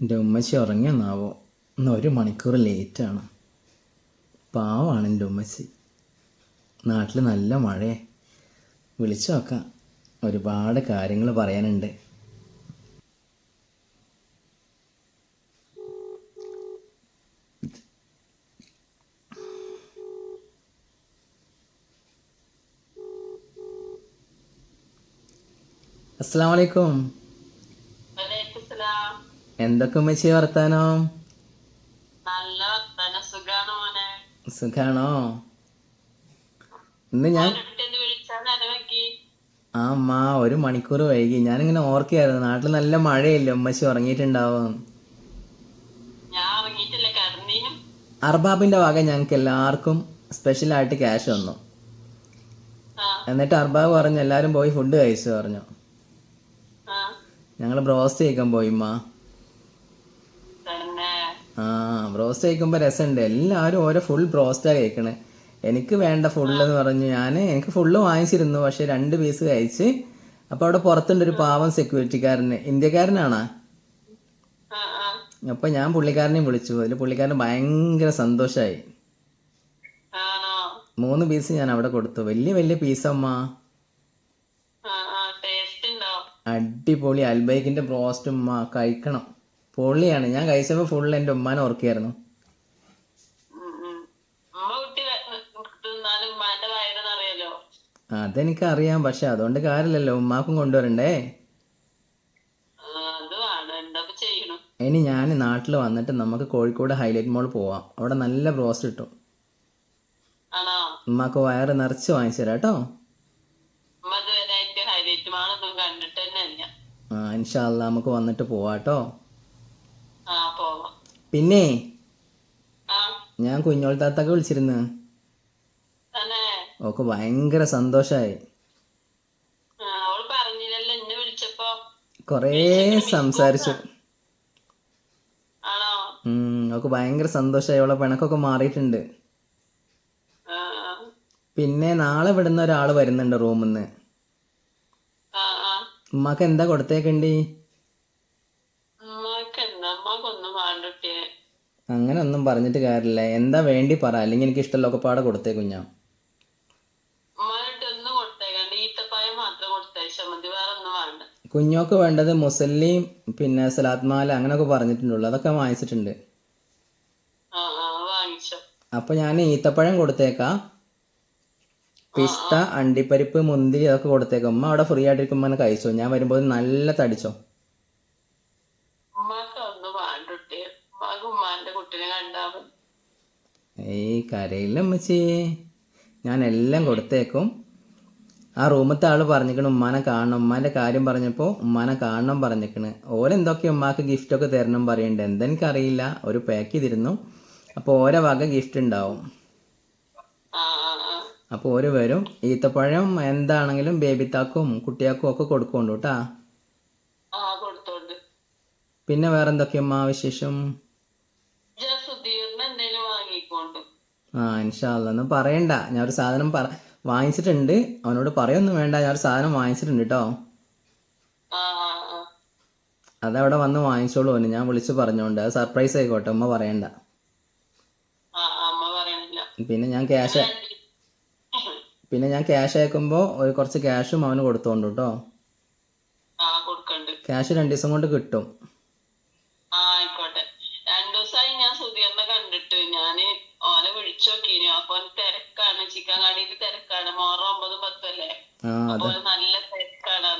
എന്റെ ഉമ്മച്ചി ഉറങ്ങിയെന്നാവോ ഇന്ന് ഒരു മണിക്കൂർ ലേറ്റാണ് പാവാണ് എന്റെ ഉമ്മച്ചി. നാട്ടിൽ നല്ല മഴയെ. വിളിച്ചു നോക്കാം. ഒരുപാട് കാര്യങ്ങൾ പറയാനുണ്ട്. അസ്സാം വലൈക്കും. എന്തൊക്കെ ഉമ്മച്ചി വർത്താനോ? സുഖാണ് ഇന്ന് ഞാൻ ആ അമ്മ ഒരു മണിക്കൂർ വൈകി. ഞാനിങ്ങനെ ഓർക്കായിരുന്നു നാട്ടിൽ നല്ല മഴയല്ലേ ഉമ്മച്ചി? ഉറങ്ങിയിട്ടുണ്ടാവും. അർബാബിന്റെ വക ഞങ്ങൾക്ക് എല്ലാവർക്കും സ്പെഷ്യലായിട്ട് ക്യാഷ് വന്നു എന്നിട്ട് അർബാബ് പറഞ്ഞു എല്ലാരും പോയി ഫുഡ് കഴിച്ചു പറഞ്ഞു. ഞങ്ങൾ ബ്രോസ്റ്റ് കഴിക്കാൻ പോയി ഉമ്മ. തന്നെ ആ ബ്രോസ്റ്റ് കഴിക്കുമ്പോൾ രസമുണ്ട്. എല്ലാവരും ഓരോ ഫുൾ ബ്രോസ്റ്റാണ് കഴിക്കണേ. എനിക്ക് വേണ്ട ഫുള്ള് എന്ന് പറഞ്ഞു ഞാൻ എനിക്ക് ഫുള്ള് വാങ്ങിച്ചിരുന്നു പക്ഷെ രണ്ട് പീസ് കഴിച്ച് അപ്പോൾ അവിടെ പുറത്തുണ്ട് ഒരു പാവം സെക്യൂരിറ്റിക്കാരന് ഇന്ത്യക്കാരനാണാ? അപ്പൊ ഞാൻ പുള്ളിക്കാരനെയും വിളിച്ചു. അതിൽ പുള്ളിക്കാരൻ ഭയങ്കര സന്തോഷായി. മൂന്ന് പീസ് ഞാൻ അവിടെ കൊടുത്തു. വലിയ വലിയ പീസ് അമ്മാ. ആ ടേസ്റ്റ് അടിപൊളി. അൽബൈക്കിന്റെ ബ്രോസ്റ്റ് കഴിക്കണം. പൊള്ളിയാണ്. ഞാൻ കഴിച്ചപ്പോൾ ഫുൾ എന്റെ ഉമ്മാനെ ഓർക്കായിരുന്നു ഉം, ഉം. ഉമ്മ കുട്ടി വെ- തിന്നാലും ഉമ്മാന്റെ വയറെന്നറിയാലോ അതെനിക്ക് അറിയാം പക്ഷെ അതുകൊണ്ട് കാര്യമില്ലല്ലോ. ഉമ്മാക്കും കൊണ്ടുവരണ്ടേ? ഇനി ഞാൻ നാട്ടിൽ വന്നിട്ട് നമുക്ക് കോഴിക്കോട് ഹൈലൈറ്റ് മോൾ പോവാം. അവിടെ നല്ല ബ്രോസ്റ്റ് കിട്ടും. ഉമ്മാക്ക് വയറ് നിറച്ച് വാങ്ങിച്ചു തരാം കേട്ടോ. ആ ഇൻഷാല്ല നമുക്ക് വന്നിട്ട് പോവാട്ടോ പിന്നെ ഞാൻ കുഞ്ഞോൾ താത്തൊക്കെ വിളിച്ചിരുന്നു. ഓക്കെ ഓക്ക് ഭയങ്കര സന്തോഷായി. കൊറേ സംസാരിച്ചു. അവക്ക് ഭയങ്കര സന്തോഷായി. അവളെ പിണക്കൊക്കെ മാറിയിട്ടുണ്ട്. പിന്നെ നാളെ ഇവിടുന്ന് ഒരാൾ വരുന്നുണ്ട് റൂമിൽ നിന്ന് ഉമ്മാക്ക് എന്താ കൊടുത്തേക്കണ്ടി ഉമ്മക്ക് എന്താ ഉമ്മക്കൊന്നും വേണ്ടിട്ടേ അങ്ങനെ ഒന്നും പറഞ്ഞിട്ട് കാര്യമില്ല. എന്താ വേണ്ടി പറ. അല്ലെങ്കിൽ എനിക്ക് ഇഷ്ടമുള്ളൊക്കെ പാടെ ഒന്നും വേണ്ട. കുഞ്ഞോക്ക് വേണ്ടത് മുസല്ലിം പിന്നെ സലാത്മാല അങ്ങനൊക്കെ അങ്ങനെയൊക്കെ പറഞ്ഞിട്ടുണ്ടല്ലോ. അതൊക്കെ വാങ്ങിച്ചിട്ടുണ്ട്. അപ്പൊ ഞാൻ ഈത്തപ്പഴം കൊടുത്തേക്കാം. പിസ്ത അണ്ടിപ്പരിപ്പ് മുന്തിരി അതൊക്കെ കൊടുത്തേക്കാം. ഉമ്മ അവിടെ ഫ്രീ ആയിട്ടിരിക്കുമ്പോൾ കഴിച്ചോ? ഞാൻ വരുമ്പോൾ നല്ല തടിച്ചോ ഉമ്മക്ക് ഒന്നും വേണ്ടിട്ടേ ഉമ്മക്ക് ഉമ്മാന്റെ കുട്ടിനെ കണ്ടാ മതി ഏയ് കരയില്ല അമ്മച്ചി. ഞാൻ എല്ലാം കൊടുത്തേക്കും. ആ റൂമത്തെ ആൾ പറഞ്ഞിക്കണ് ഉമ്മാനെ കാണണം. ഉമ്മാന്റെ കാര്യം പറഞ്ഞപ്പോൾ ഉമ്മാനെ കാണണം പറഞ്ഞിക്കണ് ഓരെന്തൊക്കെ ഉമ്മാക്ക് ഗിഫ്റ്റൊക്കെ തരണം പറയുന്നുണ്ട് എന്തെനിക്കറിയില്ല. ഒരു പാക്ക് ചെയ്തിരുന്നു. അപ്പോൾ ഓരോ വക ഗിഫ്റ്റ് ഉണ്ടാവും. അപ്പോൾ ഓര് വരും. ഈത്തപ്പഴം എന്താണെങ്കിലും ബേബിത്താക്കും കുട്ടിയാക്കും ഒക്കെ കൊടുക്കുന്നുണ്ട് കേട്ടാ. പിന്നെ വേറെ എന്തൊക്കെയമ്മ വിശേഷം? ആ ഇൻഷാല്ല ഒന്നും പറയണ്ട. ഞാൻ ഒരു സാധനം പറ വാങ്ങിച്ചിട്ടുണ്ട്. അവനോട് പറയൊന്നും വേണ്ട. ഞാൻ ഒരു സാധനം വാങ്ങിച്ചിട്ടുണ്ട് കേട്ടോ അതവിടെ വന്ന് വാങ്ങിച്ചോളൂ അവന്. ഞാൻ വിളിച്ചു പറഞ്ഞോണ്ട്. അത് സർപ്രൈസ് ആയിക്കോട്ടെ. അമ്മ പറയണ്ട. പിന്നെ ഞാൻ ക്യാഷ് പിന്നെ ഞാൻ ക്യാഷ് അയക്കുമ്പോൾ ഒരു കുറച്ച് ക്യാഷും അവന് കൊടുത്തോണ്ട് കേട്ടോ ക്യാഷ് രണ്ടു ദിവസം കൊണ്ട് കിട്ടും ആ ആയിക്കോട്ടെ രണ്ടു ദിവസമായി ഞാൻ സുധീറിനെ കണ്ടിട്ട് ഞാൻ ഓനെ വിളിച്ചു നോക്കീനു അപ്പൊ ഓന് തിരക്കാണ്. മോറം ഒമ്പതും നല്ല തിരക്കാണ്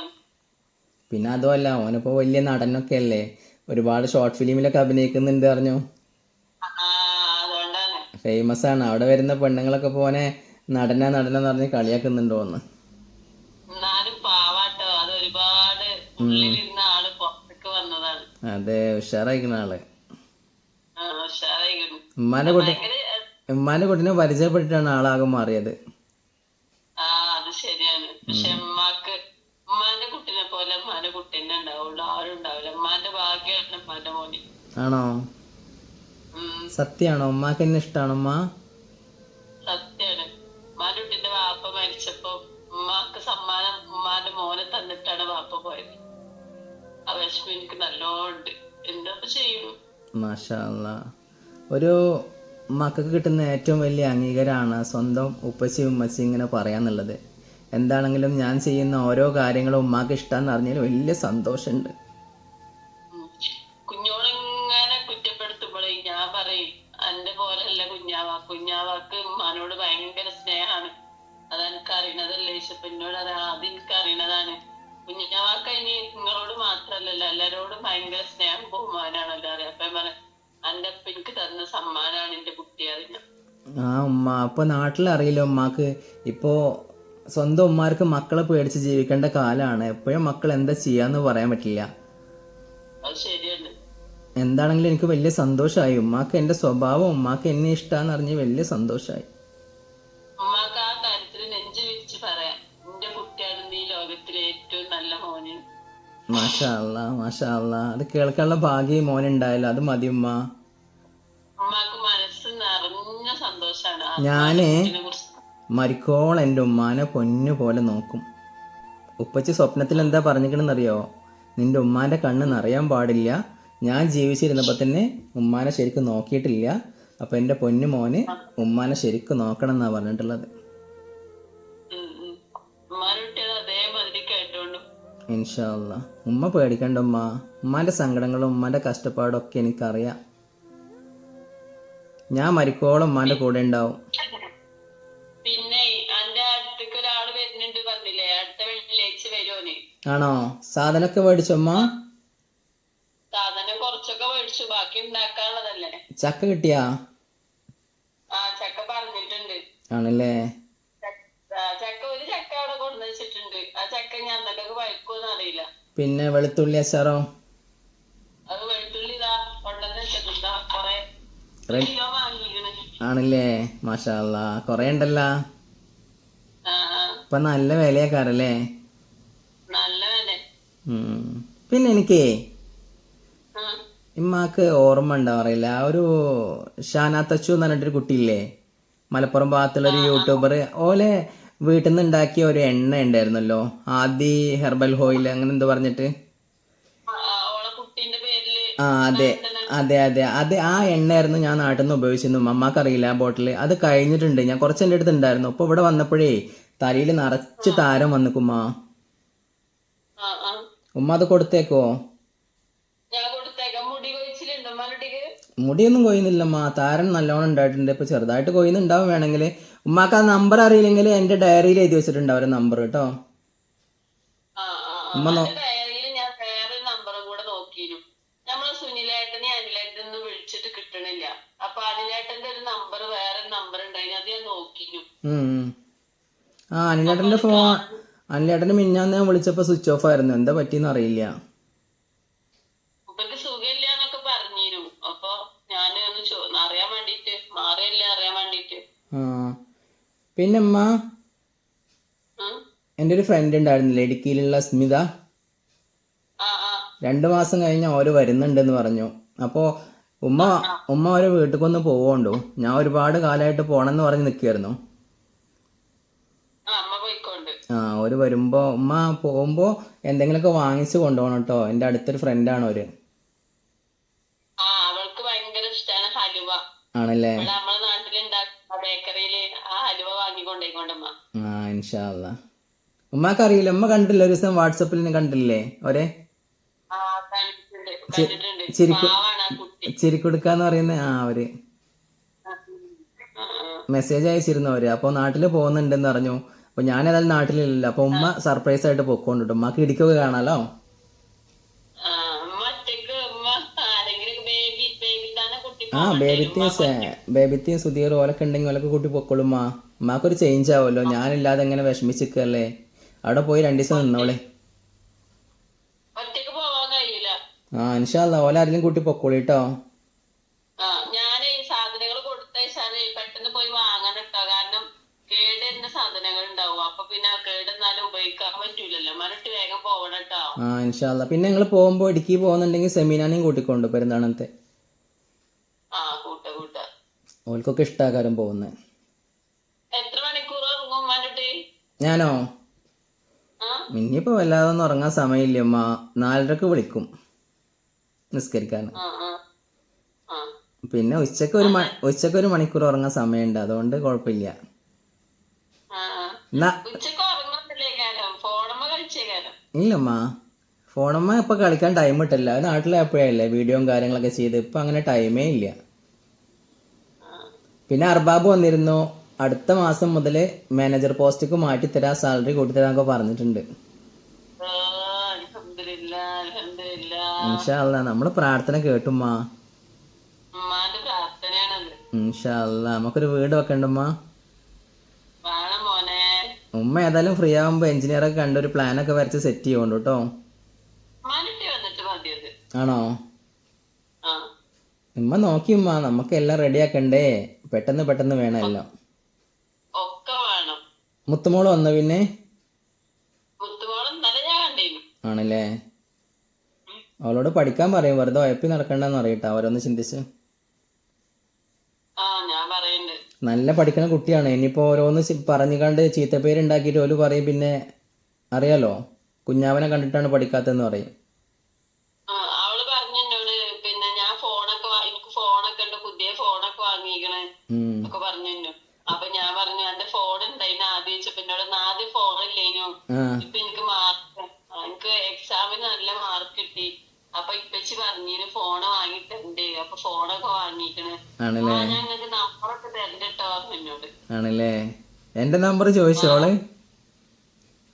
പിന്നെ അതുമല്ല ഓനിപ്പോ വലിയ നടനൊക്കെ അല്ലേ? ഒരുപാട് ഷോർട്ട് ഫിലിമിലൊക്കെ അഭിനയിക്കുന്നുണ്ട് അതുകൊണ്ടാണ്. ഫേമസ് ആണ്. അവിടെ വരുന്ന പെണ്ണുങ്ങളൊക്കെ പോനെ നടന നടന പറഞ്ഞ് കളിയാക്കുന്നുണ്ടോന്ന് എന്നാലും പാവാട്ടോ. അത് ഉഷാറായിക്കുന്ന ആൾ ഉമ്മാനെ കുട്ടി ഉമ്മാന്റെ കുട്ടിനെ പരിചയപ്പെട്ടിട്ടാണ് ആളാകെ മാറിയത്. ആ അത് ശരിയാണ്. പക്ഷെ ഉമ്മാക്ക് ഉമ്മാന്റെ കുട്ടിനെ പോലെ ഉമ്മാന്റെ കുട്ടീനെ ഉണ്ടാവുള്ളൂ. ആരും ഉണ്ടാവില്ല. ഉമ്മാന്റെ ഭാഗ്യമാണ് ഉമ്മാന്റെ മോന്. ആണോ? സത്യാണോ? ഉമ്മാക്ക് എന്നെ ഇഷ്ടാണോ ഉമ്മ? സത്യാണ്. ഉമ്മാന്റെ കുട്ടിന്റെ വാപ്പ മരിച്ചപ്പോ ഉമ്മാക്ക് സമ്മാനം ഉമ്മാന്റെ മോനെ തന്നിട്ടാണ് വാപ്പ പോയത്. ആ വിഷമം എനിക്ക് നല്ലോണ്ട് എന്താ ചെയ്യും? മാഷാല്ല ഒരു മക്കൾക്ക് കിട്ടുന്ന ഏറ്റവും വലിയ അംഗീകാരമാണ് സ്വന്തം ഉപ്പച്ചി ഉമ്മച്ചി ഇങ്ങനെ പറയാന്നുള്ളത്. എന്താണെങ്കിലും ഞാൻ ചെയ്യുന്ന ഓരോ കാര്യങ്ങളും ഉമ്മാക്ക് ഇഷ്ടമെന്ന് അറിഞ്ഞാൽ വലിയ സന്തോഷമുണ്ട്. കുഞ്ഞോളിങ്ങനെ കുറ്റപ്പെടുത്തുമ്പോഴേ ഞാൻ പറയും എന്റെ പോലെയല്ല കുഞ്ഞാവ. കുഞ്ഞാവാക്ക് ഉമ്മാനോട് ഭയങ്കര സ്നേഹാണ് അതെനിക്ക് അറിയണതല്ലേ ഈശപ്പ എന്നോട് അത് എനിക്ക് അറിയണതാണ് കുഞ്ഞാവാക്ക് ഇനി നിങ്ങളോട് മാത്രല്ലല്ലോ എല്ലാരോടും ഭയങ്കര സ്നേഹം ബഹുമാനാണല്ലോ അറിയാം. അപ്പൊ അപ്പ എനിക്ക് തന്ന സമ്മാനാണ് എന്റെ കുട്ടി അതിന് ആ ഉമ്മ. അപ്പൊ നാട്ടിലറിയില്ല ഉമ്മാക്ക്? ഇപ്പോ സ്വന്തം ഉമ്മാർക്ക് മക്കളെ പേടിച്ച് ജീവിക്കേണ്ട കാലാണ്. എപ്പോഴും മക്കൾ എന്താ ചെയ്യാന്ന് പറയാൻ പറ്റില്ല. അത് ശരിയാണ്. എന്താണെങ്കിലും എനിക്ക് വലിയ സന്തോഷമായി ഉമ്മാക്ക് എന്റെ സ്വഭാവം ഉമ്മാക്ക് എന്നെ ഇഷ്ടാന്ന് അറിഞ്ഞ് വലിയ സന്തോഷമായി ഉമ്മാക്ക് ആ കാര്യത്തിൽ നെഞ്ചു വിരിച്ച് പറയാം. എന്റെ കുട്ടിയാണ് നീ ലോകത്തിലെ ഏറ്റവും നല്ല മോന്. മാഷാ അല്ലാ മാഷാ അല്ലാ അത് കേൾക്കാനുള്ള ഭാഗ്യം മോനുണ്ടായല്ലോ. അത് മതി ഉമ്മ. ഞാൻ മരിക്കോൾ എന്റെ ഉമ്മാനെ പൊന്നു പോലെ നോക്കും. ഉപ്പച്ചി സ്വപ്നത്തിൽ എന്താ പറഞ്ഞിരിക്കണെന്നറിയോ? നിന്റെ ഉമ്മാന്റെ കണ്ണ് നിറയാൻ പാടില്ല. ഞാൻ ജീവിച്ചിരുന്നപ്പോൾ തന്നെ ഉമ്മാനെ ശരിക്കും നോക്കിയിട്ടില്ല. അപ്പോൾ എന്റെ പൊന്നു മോന് ഉമ്മാനെ ശരിക്കും നോക്കണം എന്നാണ് പറഞ്ഞിട്ടുള്ളത് ഇൻഷാല്ല ഉമ്മ പേടിക്കണ്ട ഉമ്മ. ഉമ്മാന്റെ സങ്കടങ്ങളും ഉമ്മാന്റെ കഷ്ടപ്പാടും ഒക്കെ എനിക്കറിയാം. ഞാൻ മരിക്കോളം ഉമ്മാന്റെ കൂടെ ഉണ്ടാവും. പിന്നെ എന്റെ അടുത്തേക്ക് ഒരാൾ വരുന്നുണ്ട് പറഞ്ഞില്ലേ അടുത്ത വെള്ളിയാഴ്ച വരുമോന് ആണോ? സാധനമൊക്കെ മേടിച്ചമ്മ സാധനം കുറച്ചൊക്കെ മേടിച്ചു ബാക്കി ഉണ്ടാക്കാനുള്ളതല്ലേ. ചക്ക കിട്ടിയാ? ആ ചക്ക പറഞ്ഞിട്ടുണ്ട്. ആണല്ലേ? ചക്ക ഒരു ചക്ക അവിടെ കൊണ്ടുവച്ചിട്ടുണ്ട്. ആ ചക്ക ഞാൻ അറിയില്ല. പിന്നെ വെളുത്തുള്ളി അച്ചാറോ അത് വെളുത്തുള്ളി ഇതാ കൊണ്ടുവന്ന് വെച്ചിട്ടുണ്ടാ കൊറേ റെ- കിലോ വാങ്ങിക്കണ് ആണല്ലേ? മാഷാ കൊറേ ഉണ്ടല്ല. ഇപ്പം നല്ല വിലയാക്കാറല്ലേ. പിന്നെ എനിക്കേ ഇമ്മാക്ക് ഓർമ്മ ഉണ്ടാവാറില്ല ആ ഒരു ഷാനാ തച്ചു എന്ന് പറഞ്ഞിട്ടൊരു കുട്ടിയില്ലേ? മലപ്പുറം ഭാഗത്തുള്ള ഒരു യൂട്യൂബർ ഓലെ വീട്ടിൽ നിന്ന് ഉണ്ടാക്കിയ ഒരു എണ്ണ ഉണ്ടായിരുന്നല്ലോ. ആദി ഹെർബൽ ഓയിൽ അങ്ങനെ എന്തോ പറഞ്ഞിട്ട് ആ, ഓളെ കുട്ടീന്റെ പേരിൽ ആ അതെ. അതെ അതെ. അത് ആ എണ്ണയായിരുന്നു ഞാൻ നാട്ടിൽ നിന്ന് ഉപയോഗിച്ചിരുന്നു അമ്മയ്ക്ക് അറിയില്ല ആ ബോട്ടിൽ അത് കഴിഞ്ഞിട്ടുണ്ട്. ഞാൻ കുറച്ച് എന്റെ അടുത്ത് ഉണ്ടായിരുന്നു. അപ്പോൾ ഇവിടെ വന്നപ്പോഴേ തലയിൽ നിറച്ച് താരം വന്നിക്കുമ്മ ഉമ്മ. അത് കൊടുത്തേക്കോ? മുടിയൊന്നും കൊയ്യുന്നില്ലമ്മ താരൻ നല്ലോണം ഉണ്ടായിട്ടുണ്ട്. ഇപ്പൊ ചെറുതായിട്ട് കൊയ്യുന്നുണ്ടാവും വേണമെങ്കിൽ. ഉമ്മാക്ക് ആ നമ്പർ അറിയില്ലെങ്കിൽ എന്റെ ഡയറിയിൽ എഴുതി വെച്ചിട്ടുണ്ട് അവരുടെ നമ്പർ കേട്ടോ. ആ ആ അനിലേട്ടന്റെ ഫോൺ അനിലേട്ടന് മിന്നാന്ന് ഞാൻ വിളിച്ചപ്പോൾ സ്വിച്ച് ഓഫ് ആയിരുന്നു. എന്താ പറ്റിയെന്ന് അറിയില്ല. പിന്നെ അമ്മ. എന്റെ ഒരു ഫ്രണ്ട് ഉണ്ടായിരുന്നില്ലേ ഇടുക്കിയിലുള്ള സ്മിത. രണ്ടു മാസം കഴിഞ്ഞ് ഓര് വരുന്നുണ്ടെന്ന് പറഞ്ഞു. അപ്പോൾ ഉമ്മ ഉമ്മ ഓരോ കൊന്ന് പോവുണ്ടോ ഞാൻ ഒരുപാട് കാലമായിട്ട് പോകണമെന്ന് പറഞ്ഞ് പോയിക്കൊണ്ട് ആ ഒരു വരുമ്പോ ഉമ്മ പോകുമ്പോൾ എന്തെങ്കിലുമൊക്കെ വാങ്ങിച്ചു കൊണ്ടുപോകണം കേട്ടോ എന്റെ അടുത്തൊരു ഫ്രണ്ടാണ് ഒരു ആ അവൾക്ക് ഭയങ്കര ഇഷ്ടമാണ് ഹലുവ. ആണല്ലേ? ഇവിടെ നമ്മളെ നാട്ടിലുണ്ടാക്കുന്ന ബേക്കറിയിൽ ആ ഹലുവ വാങ്ങിക്കൊണ്ടേക്കൊണ്ടമ്മ ആ ഇൻഷാല്ല ഉമ്മക്ക് അറിയില്ല? ഉമ്മ കണ്ടില്ല ഒരു ദിവസം വാട്സപ്പിൽ കണ്ടില്ലേ ഒരേ ആ കണ്ടിട്ടുണ്ട്. കണ്ടിട്ടുണ്ട്. ചിരിക്കു പാവാണ് ആ കുട്ടി. ചിരിക്കൊടുക്കാന്ന് പറയുന്ന ആ അവർ. ആ, ആ. മെസ്സേജ് അയച്ചിരുന്നു അവർ. അപ്പോൾ നാട്ടിൽ പോകുന്നുണ്ടെന്ന് പറഞ്ഞു. അപ്പോൾ ഞാൻ ഏതായാലും നാട്ടിലില്ല അപ്പോൾ ഉമ്മ സർപ്രൈസ് ആയിട്ട് പൊക്കോണ്ടിട്ടു ഉമ്മക്ക് ഇടിക്കൊക്കെ കാണാലോ? ആ, ബേബിത്തീസ് ഉമ്മ ബേബി ബേബി തന്നെ കുട്ടി ആ ബേബിത്തെയും ബേബിത്തെയും സുധീർ ഓലൊക്കെ ഉണ്ടെങ്കിൽ ഓലൊക്കെ കൂട്ടി പൊക്കോളും ഉമ്മ. ഉമ്മാക്കൊരു ചേഞ്ച് ആവുമല്ലോ ഞാനില്ലാതെ എങ്ങനെ വിഷമിച്ചിക്കല്ലേ അവിടെ പോയി രണ്ടു ദിവസം നിന്നോളെ. ആ ഇൻഷാല്ല ഓല ആരെങ്കിലും കൂട്ടി പൊക്കോളി കേട്ടോ ആ ഞാൻ ഈ സാധനങ്ങൾ കൊടുത്തയച്ചാൽ പെട്ടെന്ന് പോയി വാങ്ങാൻ കേട്ടോ സാധനങ്ങൾ ഉണ്ടാവും. അപ്പൊ പിന്നെ കേടെന്നാലും ഉപയോഗിക്കാൻ പറ്റൂലല്ലോ. മരട്ട് വേഗം പോവണം കേട്ടോ ആ ഇൻഷാല്ല പിന്നെ നിങ്ങൾ പോകുമ്പോൾ ഇടുക്കി പോകുന്നുണ്ടെങ്കിൽ സെമീനാനെയും കൂട്ടിക്കൊണ്ട് പെരുന്നാളത്തെ ആ കൂട്ട കൂട്ട. ഓൽക്കൊക്കെ ഇഷ്ടാകാരം പോകുന്നത് എത്ര മണിക്കൂർ ഇറങ്ങും മരട്ട് ഞാനോ? ആ? ഇനിയിപ്പോൾ വല്ലാതെ ഒന്നും ഉറങ്ങാൻ സമയമില്ല അമ്മ നാലരക്ക് വിളിക്കും നിസ്കരിക്കാൻ ആ ആ ആ. പിന്നെ ഉച്ചയ്ക്ക് ഒരു മ- ഉച്ചയ്ക്ക് ഒരു മണിക്കൂർ ഉറങ്ങാൻ സമയമുണ്ട്. അതുകൊണ്ട് കുഴപ്പമില്ല ആ ആ. എന്നാ ഉച്ചയ്ക്ക് ഉറങ്ങുന്നില്ലേ കാലം ഫോണമ്മ കളിച്ചേ കാലം ഇല്ലമ്മ. ഫോണമ്മ ഇപ്പൊ കളിക്കാൻ ടൈം കിട്ടില്ല അത് നാട്ടിലെപ്പോഴല്ലേ വീഡിയോയും കാര്യങ്ങളൊക്കെ ചെയ്ത്. ഇപ്പൊ അങ്ങനെ ടൈമേ ഇല്ല. പിന്നെ അർബാബ് വന്നിരുന്നു. അടുത്ത മാസം മുതൽ മാനേജർ പോസ്റ്റിക്ക് മാറ്റി തരാ സാലറി കൂട്ടി തരാന്നൊക്കെ പറഞ്ഞിട്ടുണ്ട്. ഇൻഷാല്ല നമ്മൾ പ്രാർത്ഥന കേട്ടുമ്മാ. ഇൻഷാല്ല നമുക്കൊരു വീട് വെക്കണ്ടുമ്മ. ഉമ്മ ഏതായാലും ഫ്രീ ആകുമ്പോ എഞ്ചിനീയറൊക്കെ കണ്ട ഒരു പ്ലാൻ ഒക്കെ വരച്ച് സെറ്റ് ചെയ്യുന്നുണ്ട് കേട്ടോ. ആണോ? ഉമ്മ നോക്കി ഉമ്മ നമുക്ക് എല്ലാം റെഡി ആക്കണ്ടേ? പെട്ടെന്ന് പെട്ടെന്ന് വേണം എല്ലാം. മുത്തുമോൾ വന്ന പിന്നെ? ആണല്ലേ? അവളോട് പഠിക്കാൻ പറയും വെറുതെ ഉഴപ്പി നടക്കണ്ടെന്ന് അറിയട്ടെ അവരൊന്ന് ചിന്തിച്ച്. നല്ല പഠിക്കുന്ന കുട്ടിയാണ്. ഇനിയിപ്പോൾ ഓരോന്ന് പറഞ്ഞുകൊണ്ട് ചീത്തപ്പേരുണ്ടാക്കിയിട്ട് ഓൽ പറയും പിന്നെ അറിയാലോ? കുഞ്ഞാവനെ കണ്ടിട്ടാണ് പഠിക്കാത്തതെന്ന് പറയും. അപ്പൊ ഞാൻ പറഞ്ഞു എന്റെ ഫോൺ ഉണ്ടായിന് ആദ്യം ചോദിച്ചപ്പോ എന്നോട് ആദ്യം ഫോൺ ഇല്ലേനു? ഇപ്പൊ എനിക്ക് മാർക്ക് എനിക്ക് എക്സാമിന് നല്ല മാർക്ക് കിട്ടി. അപ്പൊ ഇപ്പച്ചി പറഞ്ഞിന് ഫോണ് വാങ്ങിത്തരണ്ട് അപ്പൊ ഫോണൊക്കെ വാങ്ങിക്കണ്. ആണല്ലേ? ഞാൻ നിങ്ങൾക്ക് നമ്പറൊക്കെ പറഞ്ഞു എന്നോട്. ആണല്ലേ? എന്റെ നമ്പർ ചോദിച്ചോളെ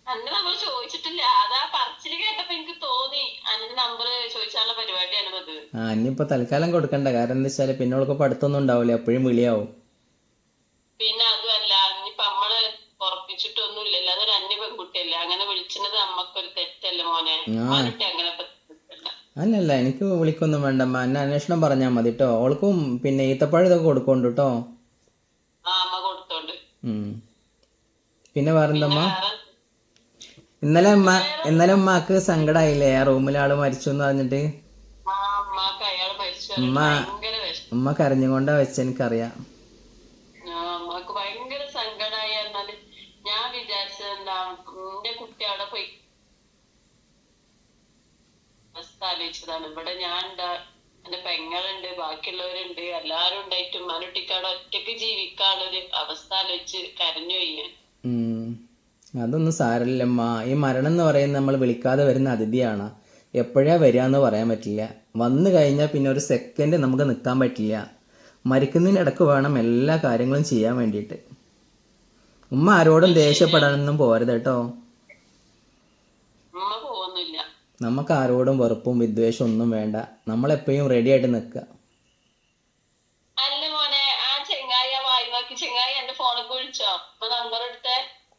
അന്ന് നമ്മൾ ചോദിച്ചിട്ടില്ല. അതാ പറച്ചിൽ കേട്ടപ്പോ എനിക്ക് തോന്നി. അന്റെ നമ്പർ ചോദിച്ചാലുള്ള പരിപാടിയാണ് അത് ആ ഇനിയിപ്പോ തൽക്കാലം കൊടുക്കണ്ട. കാരണം എന്താ വെച്ചാൽ പിന്നെ അവൾക്ക് പഠിത്തമൊന്നും ഉണ്ടാവില്ല എപ്പോഴും വിളിയാവും. പിന്നെ അതുമല്ല ഇനിയിപ്പൊ നമ്മൾ ഉറപ്പിച്ചിട്ടൊന്നുമില്ലല്ലോ. അതൊരു അന്യ പെൺകുട്ടിയല്ലേ? അങ്ങനെ വിളിച്ചത് നമ്മക്കൊരു തെറ്റല്ലേ മോനെ. മോനിട്ട് അങ്ങനെ അല്ലല്ല എനിക്ക് വിളിക്കൊന്നും വേണ്ടമ്മ എന്നെ അന്വേഷണം പറഞ്ഞാൽ മതി കേട്ടോ ഓൾക്കും പിന്നെ ഈത്തപ്പഴം ഇതൊക്കെ കൊടുക്കുന്നുണ്ട് കേട്ടോ പിന്നെ വേറെന്തമ്മ വേറെ? ഇന്നലെ അമ്മ ഇന്നലെ ഉമ്മാക്ക് സങ്കടായില്ലേ? ആ റൂമിൽ ആൾ മരിച്ചു എന്ന് പറഞ്ഞിട്ട് ഉമ്മ. ഉമ്മ കരഞ്ഞുകൊണ്ടാ വെച്ച എനിക്കറിയാം. ഭയങ്കര സങ്കടായി. ഞാൻ വിചാരിച്ചത് എന്താ കുട്ടി അവിടെ പോയി അവസ്ഥ ആലോചിച്ചതാണ്. ഇവിടെ ഞാൻ ഉണ്ടാ എന്റെ പെങ്ങളുണ്ട് ബാക്കിയുള്ളവരുണ്ട് എല്ലാരും ഉണ്ടായിട്ട് ഉമ്മാനുട്ടിക്കവിടെ ഒറ്റയ്ക്ക് ജീവിക്കാനുള്ളൊരു അവസ്ഥ ആലോചിച്ച് കരഞ്ഞു ഞാൻ. അതൊന്നും സാരമില്ലമ്മ. ഈ മരണം എന്ന് പറയുന്നത് നമ്മൾ വിളിക്കാതെ വരുന്ന അതിഥിയാണ്. എപ്പോഴാ വരിക എന്ന് പറയാൻ പറ്റില്ല. വന്നു കഴിഞ്ഞാൽ പിന്നെ ഒരു സെക്കൻഡ് നമുക്ക് നിൽക്കാൻ പറ്റില്ല. മരിക്കുന്നതിന് ഇടയ്ക്ക് വേണം എല്ലാ കാര്യങ്ങളും ചെയ്യാൻ വേണ്ടിയിട്ട്. ഉമ്മ ആരോടും ദേഷ്യപ്പെടാനൊന്നും പോരുത് കേട്ടോ. ഉമ്മ പോകുന്നില്ല നമുക്ക് ആരോടും വെറുപ്പും വിദ്വേഷവും ഒന്നും വേണ്ട. നമ്മളെപ്പോഴും റെഡി ആയിട്ട് നിൽക്കുക.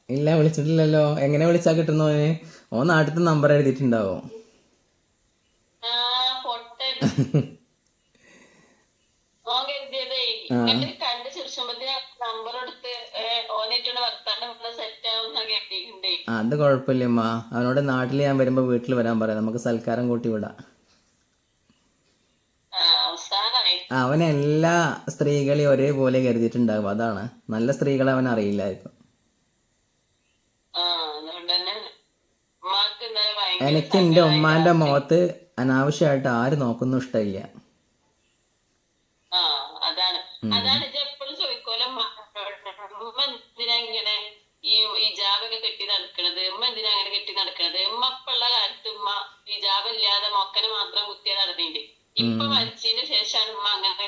ഇല്ല വിളിച്ചിട്ടില്ലല്ലോ. എങ്ങനെ വിളിച്ചാ കിട്ടുന്നോന് ഓ നാട്ടിൽ നമ്പർ എഴുതിയിട്ടുണ്ടാവോ. ആ പൊട്ടൻ ഓൻ കരുതിയതേ ഇങ്ങനെ കണ്ട് ചിരിച്ചുമ്പത്തിന് നമ്പർ എടുത്ത് ഓനായിട്ടാണ് വർത്താനം സെറ്റ് ആവുന്ന കരുതിയിട്ടുണ്ടേ ആ, അത് കുഴപ്പമില്ലമ്മ. അവനോട് നാട്ടിൽ ഞാൻ വരുമ്പോ വീട്ടിൽ വരാൻ പറയാം. നമുക്ക് സൽക്കാരം കൂട്ടി വിടാം. അവൻ എല്ലാ സ്ത്രീകളെയും ഒരേപോലെ കരുതിയിട്ടുണ്ടാകും അതാണ്. നല്ല സ്ത്രീകളെ അവൻ ഭയങ്കര എനിക്ക് എന്റെ ഉമ്മാന്റെ മുഖത്ത് അനാവശ്യമായിട്ട് ആര് നോക്കുന്നു ഇഷ്ടമില്ല. അതാണ് അതാണ് ഇത് എപ്പോഴും ചോദിക്കോലോ ഉമ്മ എന്തിനാ ഇങ്ങനെ ഈ ഇജാബൊക്കെ കെട്ടി നടക്കണത് ഉമ്മ എന്തിനാ അങ്ങനെ കെട്ടി നടക്കണത് ഉമ്മ ഇപ്പുള്ള കാലത്ത് ഇല്ലാതെ മൊക്കനെ മാത്രം കുത്തിയ നടന്നില്ലേ ഇപ്പൊ മരിച്ചതിന് ശേഷമാണ് ഉമ്മ അങ്ങനെ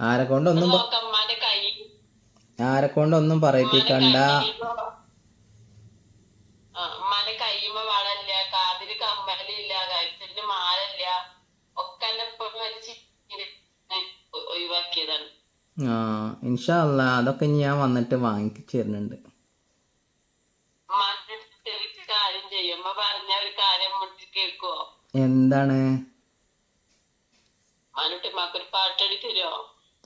ആരെ കൊണ്ടൊന്നും ആരെ കൊണ്ടൊന്നും പറയിപ്പിക്കണ്ട ഉമ്മാന്റെ കയ്യുമ്മ വളല്ല കാതിൽ കമ്മലില്ല കഴുത്തിന് മാലല്ല. ഒക്കെ എന്നെ ഇപ്പൊ മരിച്ച് ഒഴിവാക്കിയതാണ്. ആ ഇൻഷാ അല്ല അതൊക്കെ ഞാൻ വന്നിട്ട് വാങ്ങിച്ചു തരുന്നുണ്ട്. എന്താണ്?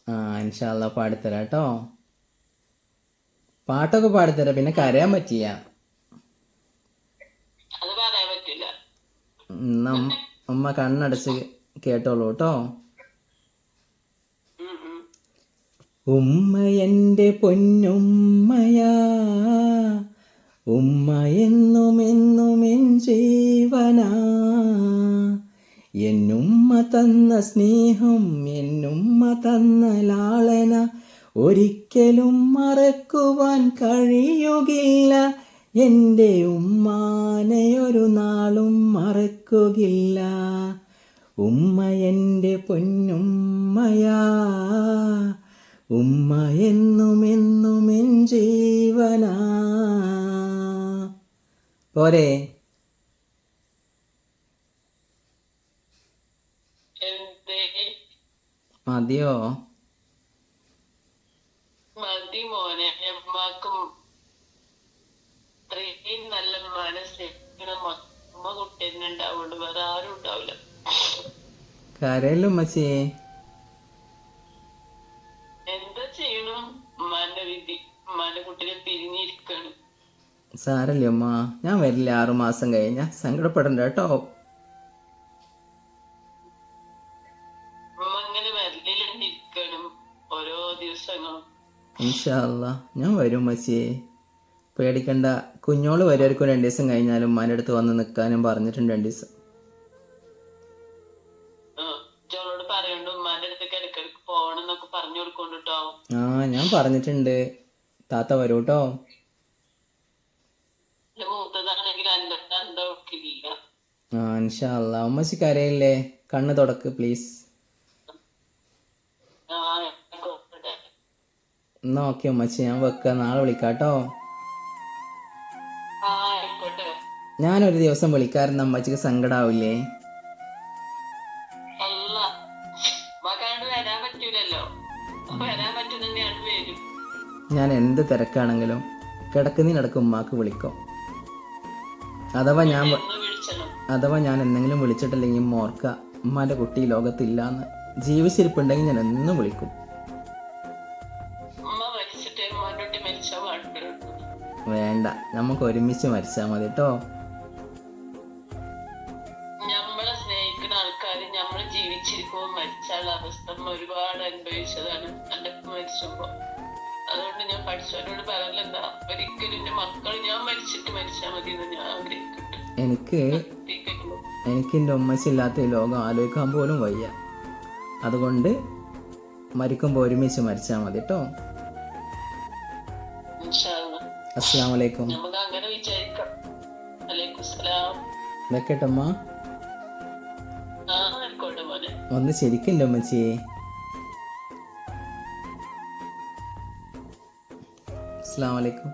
ആ ഇൻഷാ അല്ല പാടിത്തരാം കേട്ടോ. പാട്ടൊക്കെ പാടിത്തരാം പിന്നെ കരയാൻ പറ്റിയ ഉമ്മ കണ്ണടച്ച് കേട്ടോളൂ കേട്ടോ. ഉം ഉം. ഉമ്മ എന്റെ പൊന്നുമ്മയാ. ഉമ്മ എന്നും എന്നും ജീവ തന്ന സ്നേഹം എന്നുമ്മ തന്ന ലാളന ഒരിക്കലും മറക്കുവാൻ കഴിയുകില്ല എന്റെ ഉമ്മാനെ ഒരു നാളും മറക്കുകയില്ല ഉമ്മ എന്റെ പൊന്നുമ്മയാ. ഉമ്മ എന്നും എന്നും എൻ ജീവനാ. പോരെ എന്തേ മതിയോ? മതി മോനെ. അമ്മക്കും ഇത്രയും നല്ല മനസ്സിന് അമ്മ കുട്ടി തന്നെ ഉണ്ടാവുള്ളൂ വേറെ ആരും ഉണ്ടാവില്ല കരയല്ലോ ഉമ്മച്ചിയെ എന്താ ചെയ്യണം? ഉമ്മാന്റെ വിധി. ഉമ്മാന്റെ കുട്ടിനെ പിരിഞ്ഞിരിക്കണം. സാരല്ലേ അമ്മ ഞാൻ വരില്ല. ആറുമാസം കഴിഞ്ഞ. സങ്കടപ്പെടണ്ട കേട്ടോ. ഇൻഷാല്ല ഞാൻ വരും മച്ചിയെ പേടിക്കണ്ട. കുഞ്ഞോൾ വരുമായിരിക്കും രണ്ട് ദിവസം കഴിഞ്ഞാലും ഉമ്മാന്റെ അടുത്ത് വന്ന് നിൽക്കാനും പറഞ്ഞിട്ടുണ്ട് രണ്ട് ദിവസം ആ ഞാൻ പറഞ്ഞിട്ടുണ്ട്. താത്ത വരൂ കേട്ടോ എന്റെ മൂത്തതാണെങ്കിൽ എന്റെ എന്താ ഒക്കില്ല ആ ഇൻഷാല്ല ഉമ്മച്ചി കരയില്ലേ? കണ്ണ് തുടക്ക് പ്ലീസ് ആ ആയിക്കോട്ടെ. എന്നാ ഓക്കെ അമ്മച്ചി ഞാൻ വെക്കാം നാളെ വിളിക്കാട്ടോ. ഞാനൊരു ദിവസം വിളിക്കാറുണ്ട് അമ്മച്ചിക്ക് സങ്കടാവില്ലേ? ഞാൻ എന്ത് തിരക്കാണെങ്കിലും കിടക്കുന്നതിനിടക്ക് ഉമ്മാക്ക് വിളിക്കും. അഥവാ ഞാൻ അഥവാ ഞാൻ എന്തെങ്കിലും വിളിച്ചിട്ടില്ലെങ്കിൽ മോർക്ക ഉമ്മാന്റെ കുട്ടി ലോകത്തില്ലാന്ന്. ജീവിച്ചിരിപ്പുണ്ടെങ്കിൽ ഞാൻ എന്നും വിളിക്കും. വേണ്ട. നമുക്ക് ഒരുമിച്ച് മരിച്ചാൽ മതി കേട്ടോ നമ്മളെ സ്നേഹിക്കുന്ന നമ്മൾ ജീവിച്ചിരിക്കുമ്പോൾ മരിച്ചാലുള്ള അവസ്ഥ ഒരുപാട് അനുഭവിച്ചതാണ്. മരിച്ചപ്പോ. അതുകൊണ്ട് ഞാൻ പഠിച്ചവരോട് പറയലെന്താ ഒരിക്കലും എന്റെ മക്കൾ ഞാൻ മരിച്ചിട്ട് മരിച്ചാൽ മതി എന്ന് ഞാൻ എനിക്ക് എനിക്ക് എന്റെ ഉമ്മച്ചില്ലാത്ത ലോകം ആലോചിക്കാൻ പോലും വയ്യ. അതുകൊണ്ട് മരിക്കുമ്പോൾ ഒരുമിച്ച് മരിച്ചാൽ മതി കേട്ടോ. അസ്സാം വലൈക്കും വെക്കട്ടെ അമ്മ ഒന്ന് ശരിക്കല്ലോ മച്ചിയെ അസ്സാം വലൈക്കും